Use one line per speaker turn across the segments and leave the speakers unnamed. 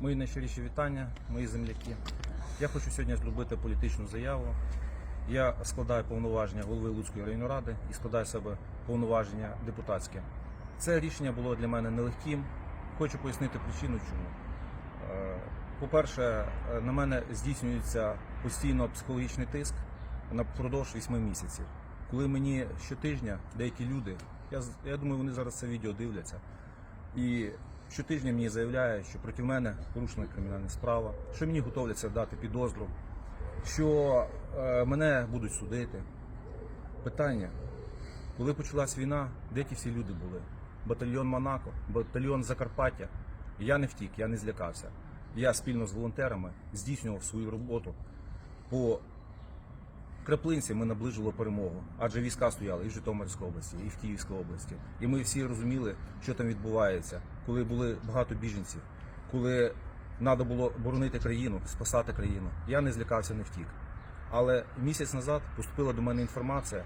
Мої найщиріші вітання, мої земляки. Я хочу сьогодні зробити політичну заяву. Я складаю повноваження голови Луцької районної ради і складаю себе повноваження депутатське. Це рішення було для мене нелегким. Хочу пояснити причину, чому. Е, По-перше, е, на мене здійснюється постійно психологічний тиск напродовж 8 місяців. Коли мені щотижня деякі люди, я, я думаю, вони зараз це відео дивляться, і щотижня мені заявляють, що проти мене порушена кримінальна справа, що мені готовляться дати підозру, що е, мене будуть судити. Питання, коли почалась війна, де ті всі люди були? Батальйон Монако, батальйон Закарпаття. Я не втік, я не злякався. Я спільно з волонтерами здійснював свою роботу. По краплинці ми наближили перемогу, адже війська стояли і в Житомирській області, і в Київській області. І ми всі розуміли, що там відбувається, коли були багато біженців, коли треба було боронити країну, спасати країну. Я не злякався, не втік. Але місяць назад поступила до мене інформація.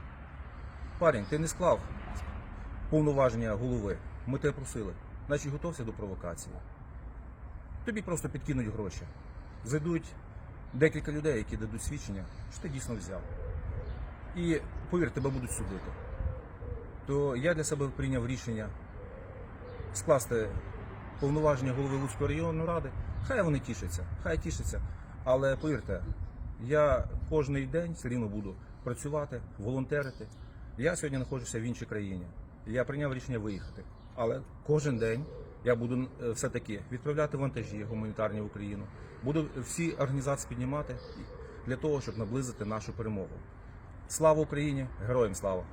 Парень, ти не склав повноваження голови. Ми тебе просили. Значить, готовся до провокації. Тобі просто підкинуть гроші. Зайдуть декілька людей, які дадуть свідчення, що ти дійсно взяв. І повір, тебе будуть судити. То я для себе прийняв рішення скласти повноваження голови Луцької районної ради. Хай вони тішаться, хай тішаться. Але повірте, я кожний день все рівно буду працювати, волонтерити. Я сьогодні знаходжуся в іншій країні. Я прийняв рішення виїхати. Але кожен день я буду е, все-таки відправляти вантажі гуманітарні в Україну. Буду всі організації піднімати для того, щоб наблизити нашу перемогу. Слава Україні! Героям слава!